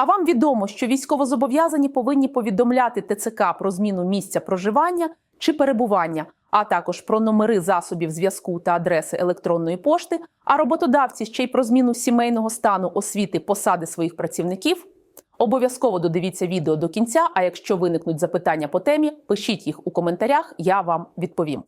А вам відомо, що військовозобов'язані повинні повідомляти ТЦК про зміну місця проживання чи перебування, а також про номери засобів зв'язку та адреси електронної пошти, а роботодавці ще й про зміну сімейного стану освіти посади своїх працівників. Обов'язково додивіться відео до кінця. А якщо виникнуть запитання по темі, пишіть їх у коментарях, я вам відповім.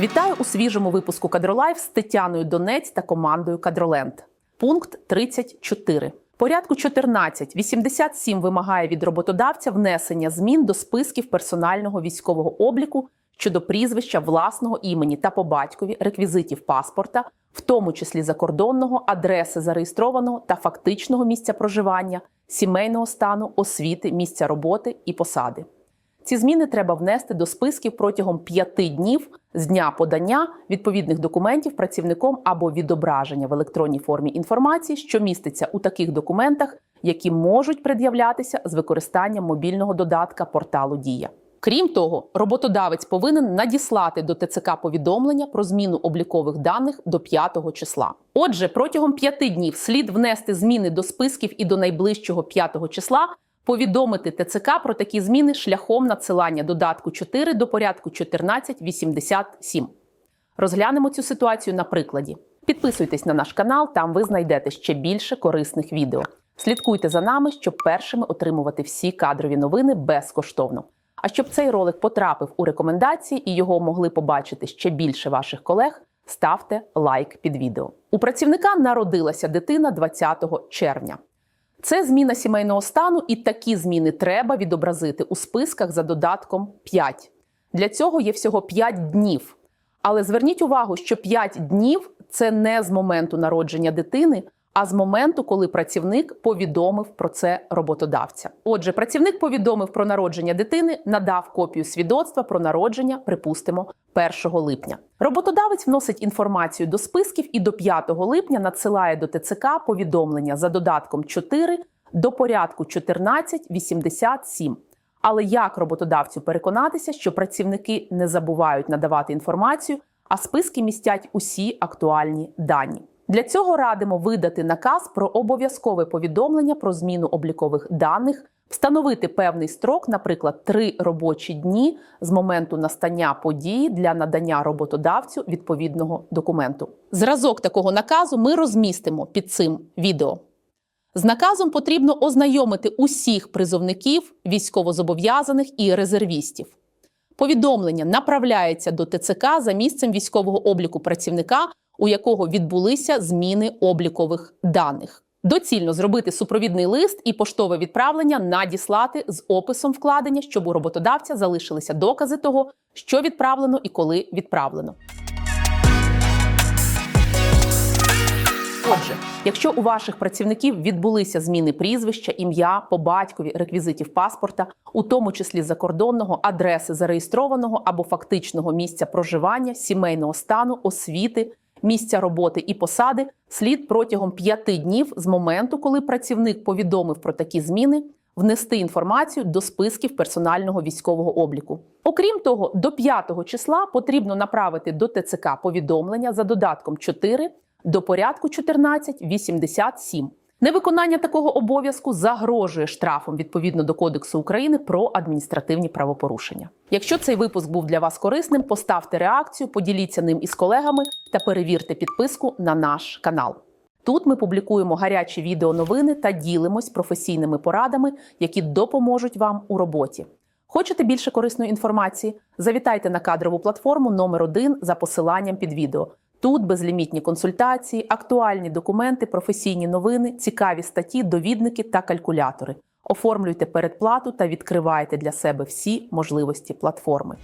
Вітаю у свіжому випуску Кадролайф з Тетяною Донець та командою Кадроленд. Пункт 34. Порядку 14. 87 вимагає від роботодавця внесення змін до списків персонального військового обліку щодо прізвища власного імені та по батькові, реквізитів паспорта, в тому числі закордонного, адреси зареєстрованого та фактичного місця проживання, сімейного стану, освіти, місця роботи і посади. Ці зміни треба внести до списків протягом п'яти днів з дня подання відповідних документів працівником або відображення в електронній формі інформації, що міститься у таких документах, які можуть пред'являтися з використанням мобільного додатка порталу Дія. Крім того, роботодавець повинен надіслати до ТЦК повідомлення про зміну облікових даних до 5 числа. Отже, протягом п'яти днів слід внести зміни до списків і до найближчого 5 числа повідомити ТЦК про такі зміни шляхом надсилання додатку 4 до порядку 1487. Розглянемо цю ситуацію на прикладі. Підписуйтесь на наш канал, там ви знайдете ще більше корисних відео. Слідкуйте за нами, щоб першими отримувати всі кадрові новини безкоштовно. А щоб цей ролик потрапив у рекомендації і його могли побачити ще більше ваших колег, ставте лайк під відео. У працівника народилася дитина 20 червня. Це зміна сімейного стану, і такі зміни треба відобразити у списках за додатком 5. Для цього є всього 5 днів. Але зверніть увагу, що 5 днів це не з моменту народження дитини, а з моменту, коли працівник повідомив про це роботодавця. Отже, працівник повідомив про народження дитини, надав копію свідоцтва про народження, припустимо, 1 липня. Роботодавець вносить інформацію до списків і до 5 липня надсилає до ТЦК повідомлення за додатком 4 до порядку 1487. Але як роботодавцю переконатися, що працівники не забувають надавати інформацію, а списки містять усі актуальні дані? Для цього радимо видати наказ про обов'язкове повідомлення про зміну облікових даних, встановити певний строк, наприклад, три робочі дні з моменту настання події для надання роботодавцю відповідного документу. Зразок такого наказу ми розмістимо під цим відео. З наказом потрібно ознайомити усіх призовників, військовозобов'язаних і резервістів. Повідомлення направляється до ТЦК за місцем військового обліку працівника, у якого відбулися зміни облікових даних. Доцільно зробити супровідний лист і поштове відправлення надіслати з описом вкладення, щоб у роботодавця залишилися докази того, що відправлено і коли відправлено. Отже, якщо у ваших працівників відбулися зміни прізвища, ім'я, по батькові, реквізитів паспорта, у тому числі закордонного, адреси зареєстрованого або фактичного місця проживання, сімейного стану, освіти, місця роботи і посади, слід протягом п'яти днів з моменту, коли працівник повідомив про такі зміни, внести інформацію до списків персонального військового обліку. Окрім того, до 5 числа потрібно направити до ТЦК повідомлення за додатком 4 до порядку 1487. Невиконання такого обов'язку загрожує штрафом відповідно до Кодексу України про адміністративні правопорушення. Якщо цей випуск був для вас корисним, поставте реакцію, поділіться ним із колегами та перевірте підписку на наш канал. Тут ми публікуємо гарячі відеоновини та ділимось професійними порадами, які допоможуть вам у роботі. Хочете більше корисної інформації? Завітайте на кадрову платформу номер 1 за посиланням під відео. Тут безлімітні консультації, актуальні документи, професійні новини, цікаві статті, довідники та калькулятори. Оформлюйте передплату та відкривайте для себе всі можливості платформи.